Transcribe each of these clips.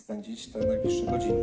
spędzić te najbliższe godziny.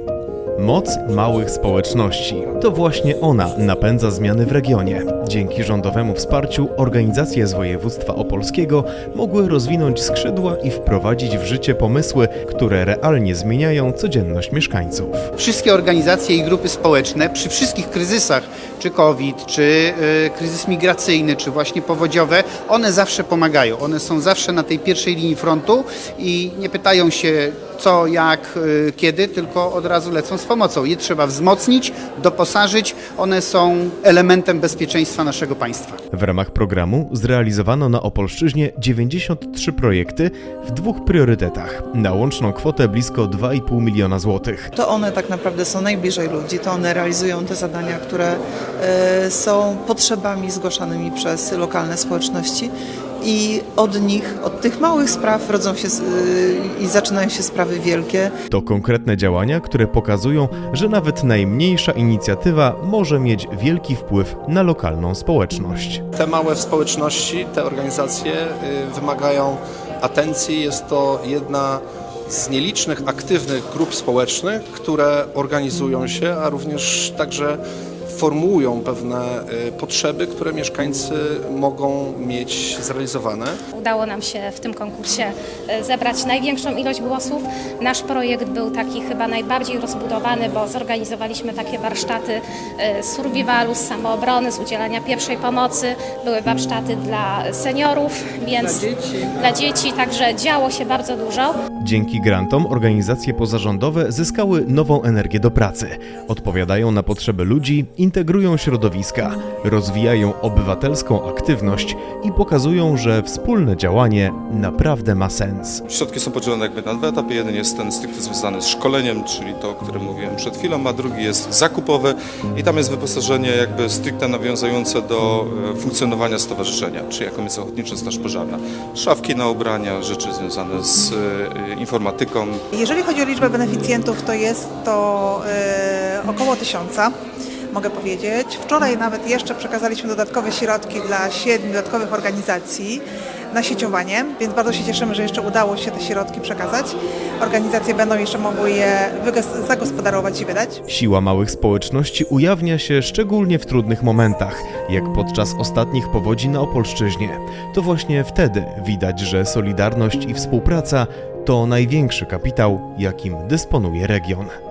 Moc małych społeczności to właśnie ona napędza zmiany w regionie. Dzięki rządowemu wsparciu organizacje z województwa opolskiego mogły rozwinąć skrzydła i wprowadzić w życie pomysły, które realnie zmieniają codzienność mieszkańców. Wszystkie organizacje i grupy społeczne przy wszystkich kryzysach, czy COVID, czy e, kryzys migracyjny, czy właśnie powodziowe, one zawsze pomagają. One są zawsze na tej pierwszej linii frontu i nie pytają się co, jak, e, kiedy, tylko od razu lecą z pomocą. Je trzeba wzmocnić, doposażyć. One są elementem bezpieczeństwa naszego państwa. W ramach programu zrealizowano na Opolszczyźnie 93 projekty w dwóch priorytetach na łączną kwotę blisko 2,5 miliona złotych. To one tak naprawdę są najbliżej ludzi, to one realizują te zadania, które e, są potrzebami zgłaszanymi przez lokalne społeczności i od nich, od tych małych spraw rodzą się e, i zaczynają się sprawy wielkie. To konkretne działania, które pokazują, że nawet najmniejsza inicjatywa może mieć wielki wpływ na lokalną społeczność. Te małe społeczności, te organizacje y, wymagają atencji. Jest to jedna z nielicznych aktywnych grup społecznych, które organizują się, a również także formułują pewne y, potrzeby, które mieszkańcy mogą mieć zrealizowane. Udało nam się w tym konkursie e, zebrać największą ilość głosów. Nasz projekt był taki chyba najbardziej rozbudowany, bo zorganizowaliśmy takie warsztaty z survivalu, z samoobrony, z udzielania pierwszej pomocy. Były warsztaty dla seniorów, więc dla dzieci, dla dzieci także działo się bardzo dużo. Dzięki grantom organizacje pozarządowe zyskały nową energię do pracy, odpowiadają na potrzeby ludzi, integrują środowiska, rozwijają obywatelską aktywność i pokazują, że wspólne działanie naprawdę ma sens. Środki są podzielone jakby na dwa etapy. Jeden jest ten stricte związany z szkoleniem, czyli to, o którym mówiłem przed chwilą, a drugi jest zakupowy i tam jest wyposażenie jakby stricte nawiązujące do e, funkcjonowania stowarzyszenia, czyli jaką jest Ochotnicza Straż Pożarna. Szafki na ubrania, rzeczy związane z e, informatyką, Jeżeli chodzi o liczbę beneficjentów, to jest to e, około tysiąca, mogę powiedzieć. Wczoraj nawet jeszcze przekazaliśmy dodatkowe środki dla siedmiu dodatkowych organizacji na sieciowanie, więc bardzo się cieszymy, że jeszcze udało się te środki przekazać. Organizacje będą jeszcze mogły je zagospodarować i wydać. Siła małych społeczności ujawnia się szczególnie w trudnych momentach, jak podczas ostatnich powodzi na Opolszczyźnie. To właśnie wtedy widać, że solidarność i współpraca to największy kapitał, jakim dysponuje region.